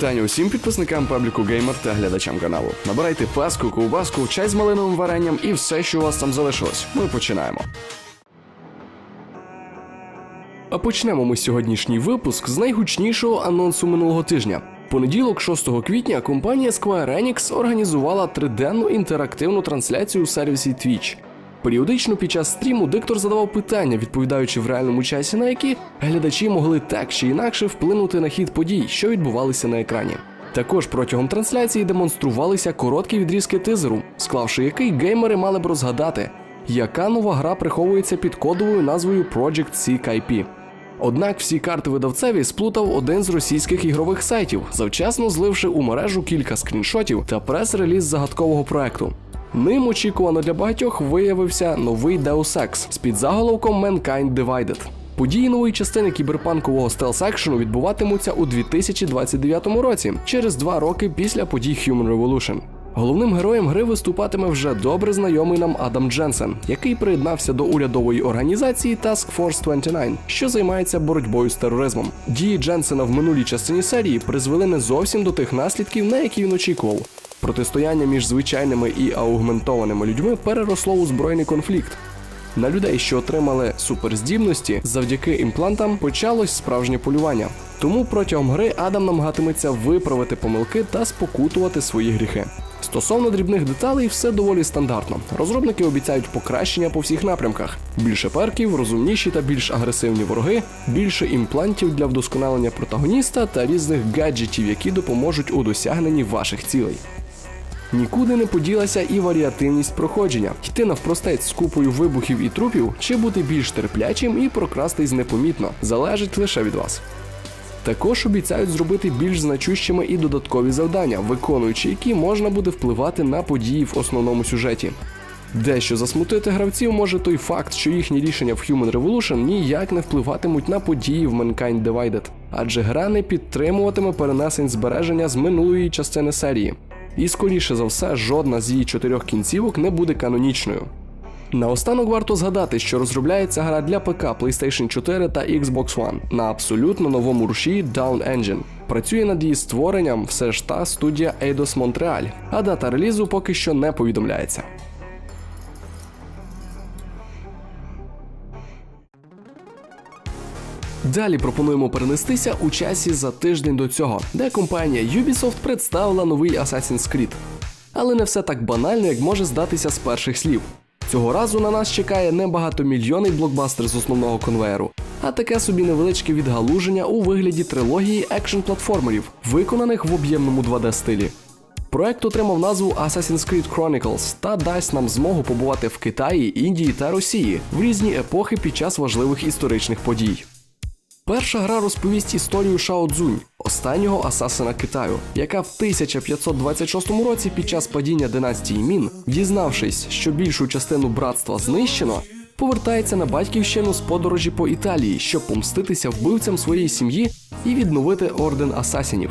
Вітання усім підписникам пабліку Геймер та глядачам каналу. Набирайте паску, ковбаску, чай з малиновим варенням і все, що у вас там залишилось. Ми починаємо. А почнемо ми сьогоднішній випуск з найгучнішого анонсу минулого тижня. Понеділок, 6 квітня, компанія Square Enix організувала триденну інтерактивну трансляцію у сервісі Twitch. Періодично під час стріму диктор задавав питання, відповідаючи в реальному часі, на які глядачі могли так чи інакше вплинути на хід подій, що відбувалися на екрані. Також протягом трансляції демонструвалися короткі відрізки тизеру, склавши який геймери мали б розгадати, яка нова гра приховується під кодовою назвою Project IP. Однак всі карти видавцеві сплутав один з російських ігрових сайтів, завчасно зливши у мережу кілька скріншотів та прес-реліз загадкового проекту. Ним очікувано для багатьох виявився новий Deus Ex з підзаголовком Mankind Divided. Події нової частини кіберпанкового стелс-екшену відбуватимуться у 2029 році, через два роки після подій Human Revolution. Головним героєм гри виступатиме вже добре знайомий нам Адам Дженсен, який приєднався до урядової організації Task Force 29, що займається боротьбою з тероризмом. Дії Дженсена в минулій частині серії призвели не зовсім до тих наслідків, на які він очікував. Протистояння між звичайними і аугментованими людьми переросло у збройний конфлікт. На людей, що отримали суперздібності, завдяки імплантам почалось справжнє полювання. Тому протягом гри Адам намагатиметься виправити помилки та спокутувати свої гріхи. Стосовно дрібних деталей, все доволі стандартно. Розробники обіцяють покращення по всіх напрямках: більше перків, розумніші та більш агресивні вороги, більше імплантів для вдосконалення протагоніста та різних гаджетів, які допоможуть у досягненні ваших цілей. Нікуди не поділася і варіативність проходження, йти навпростець з купою вибухів і трупів, чи бути більш терплячим і прокрастись непомітно, залежить лише від вас. Також обіцяють зробити більш значущими і додаткові завдання, виконуючи які можна буде впливати на події в основному сюжеті. Дещо засмутити гравців може той факт, що їхні рішення в Human Revolution ніяк не впливатимуть на події в Mankind Divided, адже гра не підтримуватиме перенесень збереження з минулої частини серії. І скоріше за все, жодна з її чотирьох кінцівок не буде канонічною. Наостанок варто згадати, що розробляється гра для ПК PlayStation 4 та Xbox One на абсолютно новому руші Down Engine. Працює над її створенням все ж та студія Eidos Montreal, а дата релізу поки що не повідомляється. Далі пропонуємо перенестися у часі за тиждень до цього, де компанія Ubisoft представила новий Assassin's Creed. Але не все так банально, як може здатися з перших слів. Цього разу на нас чекає не багатомільйонний блокбастер з основного конвеєру, а таке собі невеличке відгалуження у вигляді трилогії екшн-платформерів, виконаних в об'ємному 2D стилі. Проект отримав назву Assassin's Creed Chronicles та дасть нам змогу побувати в Китаї, Індії та Росії в різні епохи під час важливих історичних подій. Перша гра розповість історію Шао Цзунь, останнього асасина Китаю, яка в 1526 році під час падіння династії Мін, дізнавшись, що більшу частину братства знищено, повертається на батьківщину з подорожі по Італії, щоб помститися вбивцям своєї сім'ї і відновити орден асасінів.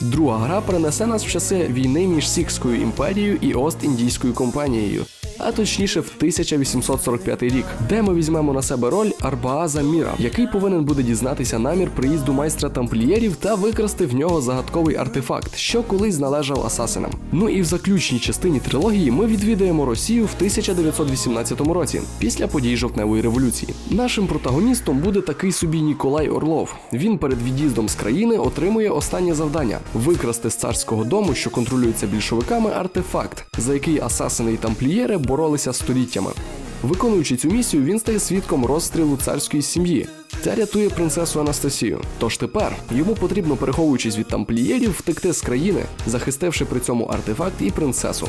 Друга гра перенесе нас в часи війни між Сікською імперією і Ост-Індійською компанією, а точніше в 1845 рік, де ми візьмемо на себе роль Арбааза Міра, який повинен буде дізнатися намір приїзду майстра тамплієрів та викрасти в нього загадковий артефакт, що колись належав асасинам. Ну і в заключній частині трилогії ми відвідаємо Росію в 1918 році, після подій жовтневої революції. Нашим протагоністом буде такий собі Ніколай Орлов. Він перед від'їздом з країни отримує останнє завдання викрасти з царського дому, що контролюється більшовиками, артефакт, за який асасини і тамплієри боролися століттями. Виконуючи цю місію, він стає свідком розстрілу царської сім'ї та рятує принцесу Анастасію. Тож тепер йому потрібно, переховуючись від тамплієрів, втекти з країни, захистивши при цьому артефакт і принцесу.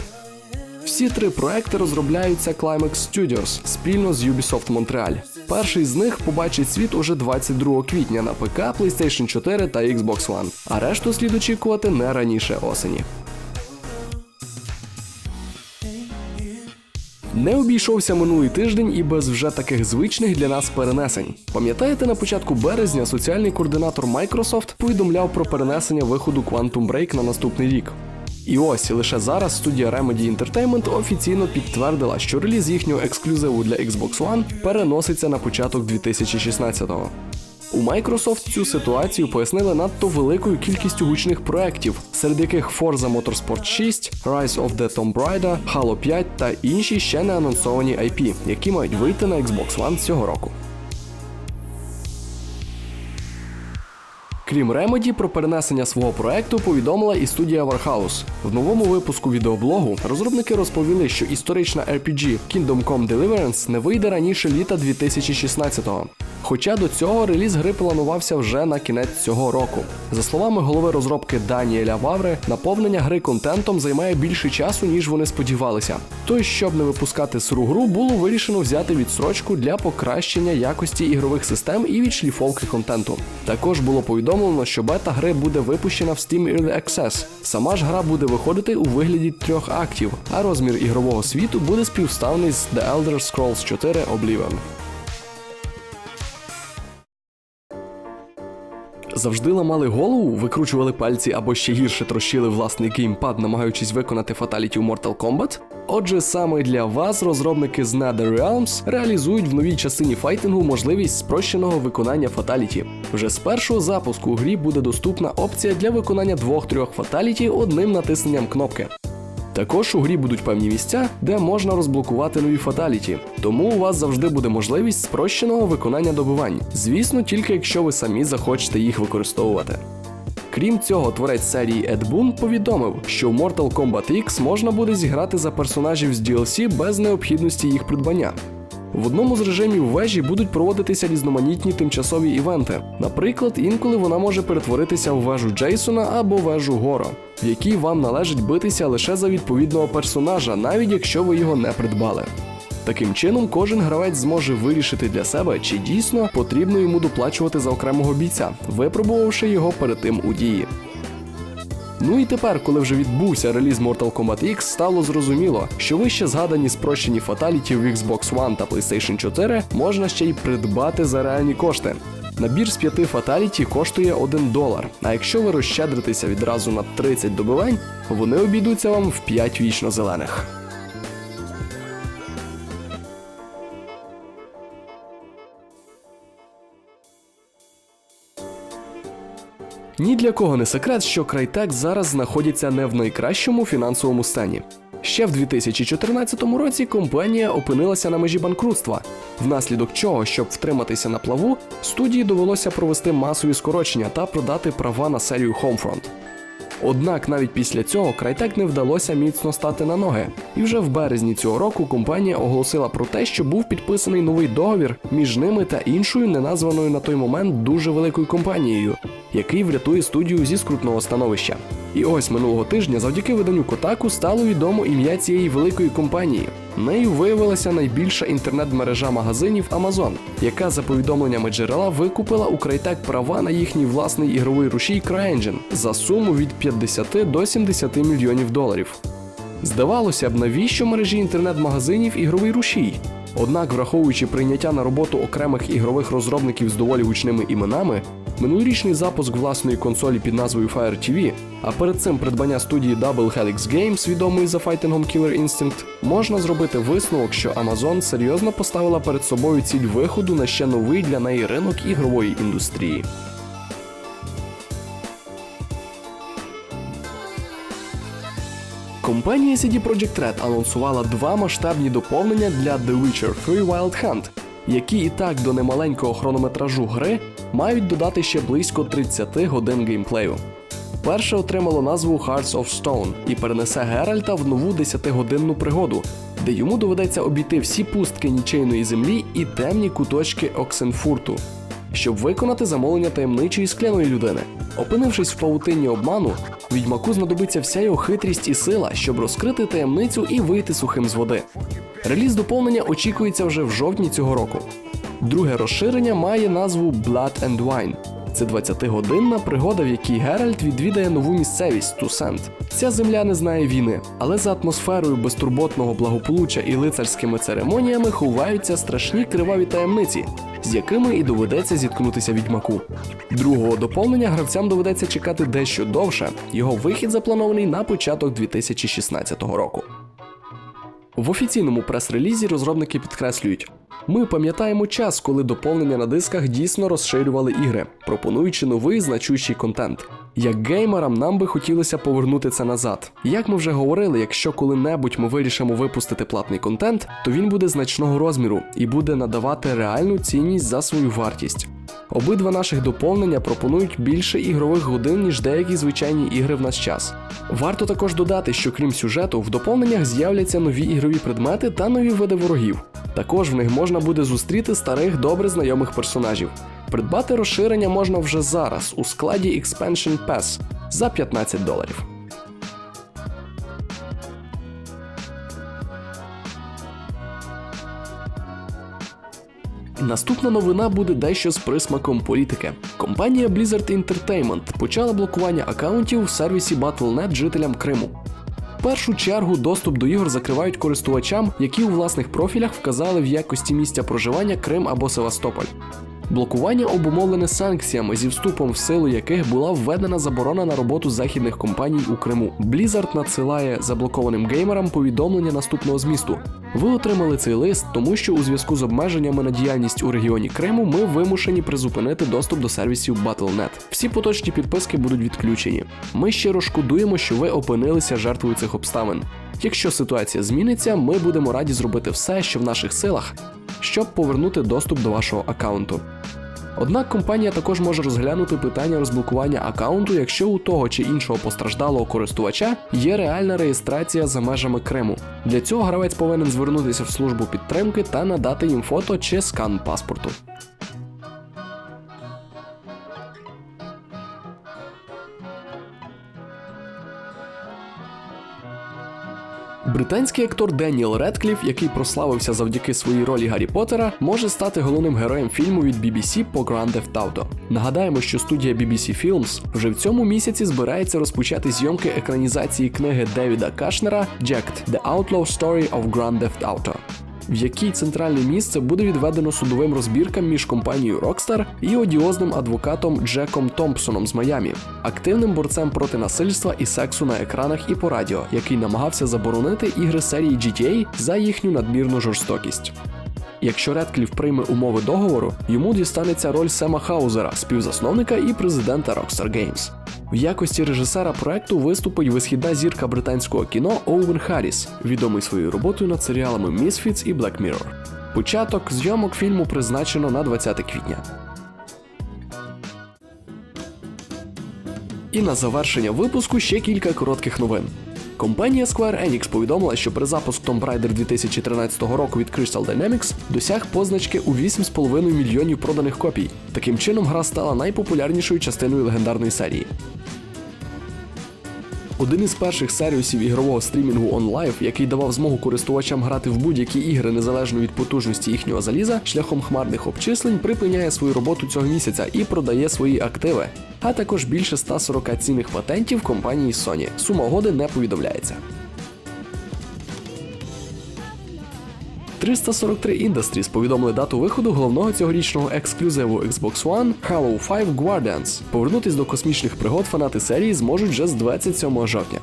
Всі три проекти розробляються Climax Studios спільно з Ubisoft Montreal. Перший з них побачить світ уже 22 квітня на ПК, PlayStation 4 та Xbox One, а решту слід очікувати не раніше осені. Не обійшовся минулий тиждень і без вже таких звичних для нас перенесень. Пам'ятаєте, на початку березня соціальний координатор Microsoft повідомляв про перенесення виходу Quantum Break на наступний рік. І ось лише зараз студія Remedy Entertainment офіційно підтвердила, що реліз їхнього ексклюзиву для Xbox One переноситься на початок 2016-го. У Microsoft цю ситуацію пояснили надто великою кількістю гучних проєктів, серед яких Forza Motorsport 6, Rise of the Tomb Raider, Halo 5 та інші ще не анонсовані IP, які мають вийти на Xbox One цього року. Крім Remedy, про перенесення свого проекту повідомила і студія Warhouse. В новому випуску відеоблогу розробники розповіли, що історична RPG Kingdom Come Deliverance не вийде раніше літа 2016-го. Хоча до цього реліз гри планувався вже на кінець цього року. За словами голови розробки Даніеля Ваври, наповнення гри контентом займає більше часу, ніж вони сподівалися. Тож, щоб не випускати сиру гру, було вирішено взяти відстрочку для покращення якості ігрових систем і відшліфовки контенту. Також було повідомлено, що бета гри буде випущена в Steam Early Access. Сама ж гра буде виходити у вигляді трьох актів, а розмір ігрового світу буде співставний з The Elder Scrolls 4 Oblivion. Завжди ламали голову, викручували пальці або ще гірше трощили власний геймпад, намагаючись виконати фаталіті у Mortal Kombat? Отже, саме для вас розробники з NetherRealms реалізують в новій частині файтингу можливість спрощеного виконання фаталіті. Вже з першого запуску у грі буде доступна опція для виконання двох-трьох фаталіті одним натисненням кнопки. Також у грі будуть певні місця, де можна розблокувати нові фаталіті, тому у вас завжди буде можливість спрощеного виконання добивань. Звісно, тільки якщо ви самі захочете їх використовувати. Крім цього, творець серії Ed Boon повідомив, що в Mortal Kombat X можна буде зіграти за персонажів з DLC без необхідності їх придбання. В одному з режимів вежі будуть проводитися різноманітні тимчасові івенти. Наприклад, інколи вона може перетворитися в вежу Джейсона або вежу Горо, в якій вам належить битися лише за відповідного персонажа, навіть якщо ви його не придбали. Таким чином, кожен гравець зможе вирішити для себе, чи дійсно потрібно йому доплачувати за окремого бійця, випробувавши його перед тим у дії. Ну і тепер, коли вже відбувся реліз Mortal Kombat X, стало зрозуміло, що вище згадані спрощені фаталіті в Xbox One та PlayStation 4 можна ще й придбати за реальні кошти. Набір з п'яти фаталіті коштує 1 долар, а якщо ви розщедритеся відразу на 30 добивань, вони обійдуться вам в 5 вічно зелених. Ні для кого не секрет, що Крайтек зараз знаходиться не в найкращому фінансовому стані. Ще в 2014 році компанія опинилася на межі банкрутства, внаслідок чого, щоб втриматися на плаву, студії довелося провести масові скорочення та продати права на серію Homefront. Однак навіть після цього крайтек не вдалося міцно стати на ноги, і вже в березні цього року компанія оголосила про те, що був підписаний новий договір між ними та іншою неназваною на той момент дуже великою компанією, який врятує студію зі скрутного становища. І ось минулого тижня, завдяки виданню Kotaku, стало відомо ім'я цієї великої компанії. Нею виявилася найбільша інтернет-мережа магазинів Amazon, яка за повідомленнями джерела викупила у Crytek права на їхній власний ігровий рушій CryEngine за суму від 50 до 70 мільйонів доларів. Здавалося б, навіщо мережі інтернет-магазинів ігровий рушій? Однак, враховуючи прийняття на роботу окремих ігрових розробників з доволі гучними іменами, минулорічний запуск власної консолі під назвою Fire TV, а перед цим придбання студії Double Helix Games, відомої за файтингом Killer Instinct, можна зробити висновок, що Amazon серйозно поставила перед собою ціль виходу на ще новий для неї ринок ігрової індустрії. Компанія CD Projekt Red анонсувала два масштабні доповнення для The Witcher 3 Wild Hunt, які і так до немаленького хронометражу гри мають додати ще близько 30 годин геймплею. Перше отримало назву Hearts of Stone і перенесе Геральта в нову 10-годинну пригоду, де йому доведеться обійти всі пустки нічейної землі і темні куточки Оксенфурту, щоб виконати замовлення таємничої скляної людини. Опинившись в павутинні обману, відьмаку знадобиться вся його хитрість і сила, щоб розкрити таємницю і вийти сухим з води. Реліз доповнення очікується вже в жовтні цього року. Друге розширення має назву Blood and Wine. Це 20-годинна пригода, в якій Геральт відвідає нову місцевість Тусент. Ця земля не знає війни, але за атмосферою безтурботного благополуччя і лицарськими церемоніями ховаються страшні криваві таємниці, з якими і доведеться зіткнутися відьмаку. Другого доповнення гравцям доведеться чекати дещо довше. Його вихід запланований на початок 2016 року. В офіційному прес-релізі розробники підкреслюють, Ми пам'ятаємо час, коли доповнення на дисках дійсно розширювали ігри, пропонуючи новий значущий контент. Як геймерам нам би хотілося повернути це назад. Як ми вже говорили, якщо коли-небудь ми вирішимо випустити платний контент, то він буде значного розміру і буде надавати реальну цінність за свою вартість. Обидва наших доповнення пропонують більше ігрових годин, ніж деякі звичайні ігри в наш час. Варто також додати, що крім сюжету, в доповненнях з'являться нові ігрові предмети та нові види ворогів. Також в них можна буде зустріти старих добре знайомих персонажів. Придбати розширення можна вже зараз у складі Expansion Pass за 15 доларів. Наступна новина буде дещо з присмаком політики. Компанія Blizzard Entertainment почала блокування акаунтів в сервісі Battle.net жителям Криму. В першу чергу доступ до ігор закривають користувачам, які у власних профілях вказали в якості місця проживання Крим або Севастополь. Блокування обумовлене санкціями, зі вступом в силу яких була введена заборона на роботу західних компаній у Криму. Blizzard надсилає заблокованим геймерам повідомлення наступного змісту. Ви отримали цей лист, тому що у зв'язку з обмеженнями на діяльність у регіоні Криму ми вимушені призупинити доступ до сервісів Battle.net. Всі поточні підписки будуть відключені. Ми щиро шкодуємо, що ви опинилися жертвою цих обставин. Якщо ситуація зміниться, ми будемо раді зробити все, що в наших силах, щоб повернути доступ до вашого аккаунту. Однак компанія також може розглянути питання розблокування аккаунту, якщо у того чи іншого постраждалого користувача є реальна реєстрація за межами Криму. Для цього гравець повинен звернутися в службу підтримки та надати їм фото чи скан паспорту. Британський актор Деніел Редкліф, який прославився завдяки своїй ролі Гаррі Поттера, може стати головним героєм фільму від BBC по Grand Theft Auto. Нагадаємо, що студія BBC Films вже в цьому місяці збирається розпочати зйомки екранізації книги Девіда Кашнера Jacked – The Outlaw Story of Grand Theft Auto в якій центральне місце буде відведено судовим розбіркам між компанією Rockstar і одіозним адвокатом Джеком Томпсоном з Майамі, активним борцем проти насильства і сексу на екранах і по радіо, який намагався заборонити ігри серії GTA за їхню надмірну жорстокість. Якщо Редкліф прийме умови договору, йому дістанеться роль Сема Хаузера, співзасновника і президента Rockstar Games. В якості режисера проекту виступить висхідна зірка британського кіно Оуен Харріс, відомий своєю роботою над серіалами Misfits і Black Mirror. Початок зйомок фільму призначено на 20 квітня. І на завершення випуску ще кілька коротких новин. Компанія Square Enix повідомила, що перезапуск Tomb Raider 2013 року від Crystal Dynamics досяг позначки у 8,5 мільйонів проданих копій. Таким чином, гра стала найпопулярнішою частиною легендарної серії. Один із перших сервісів ігрового стрімінгу OnLive, який давав змогу користувачам грати в будь-які ігри незалежно від потужності їхнього заліза, шляхом хмарних обчислень припиняє свою роботу цього місяця і продає свої активи, а також більше 140 цінних патентів компанії Sony. Сума угоди не повідомляється. 343 Industries повідомили дату виходу головного цьогорічного ексклюзиву Xbox One Halo 5 Guardians. Повернутись до космічних пригод фанати серії зможуть вже з 27 жовтня.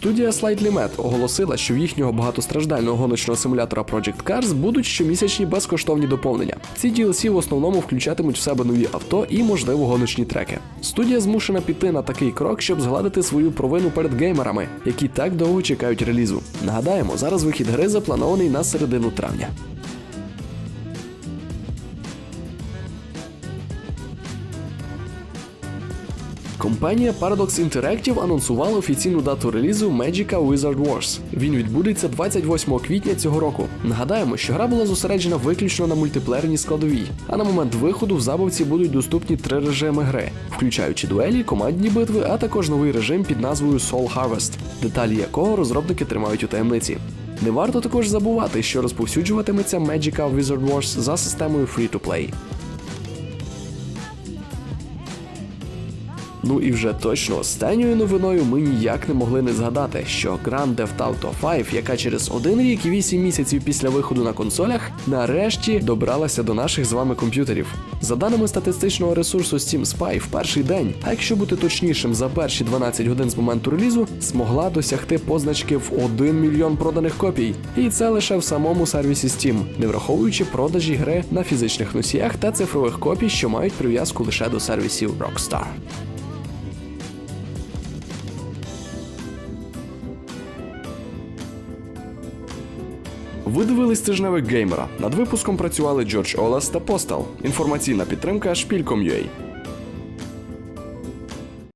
Студія Slightly Mad оголосила, що в їхнього багатостраждального гоночного симулятора Project Cars будуть щомісячні безкоштовні доповнення. Ці DLC в основному включатимуть в себе нові авто і, можливо, гоночні треки. Студія змушена піти на такий крок, щоб згладити свою провину перед геймерами, які так довго чекають релізу. Нагадаємо, зараз вихід гри запланований на середину травня. Компанія Paradox Interactive анонсувала офіційну дату релізу Magica Wizard Wars. Він відбудеться 28 квітня цього року. Нагадаємо, що гра була зосереджена виключно на мультиплеєрній складовій, а на момент виходу в забавці будуть доступні три режими гри, включаючи дуелі, командні битви, а також новий режим під назвою Soul Harvest, деталі якого розробники тримають у таємниці. Не варто також забувати, що розповсюджуватиметься Magica Wizard Wars за системою Free-to-Play. Ну і вже точно останньою новиною ми ніяк не могли не згадати, що Grand Theft Auto 5, яка через один рік і 8 місяців після виходу на консолях, нарешті добралася до наших з вами комп'ютерів. За даними статистичного ресурсу Steam Spy, в перший день, а якщо бути точнішим, за перші 12 годин з моменту релізу, змогла досягти позначки в 1 мільйон проданих копій. І це лише в самому сервісі Steam, не враховуючи продажі гри на фізичних носіях та цифрових копій, що мають прив'язку лише до сервісів Rockstar. Ви дивились тижневик геймера. Над випуском працювали Джордж Олас та Постал. Інформаційна підтримка Шпільком.ua.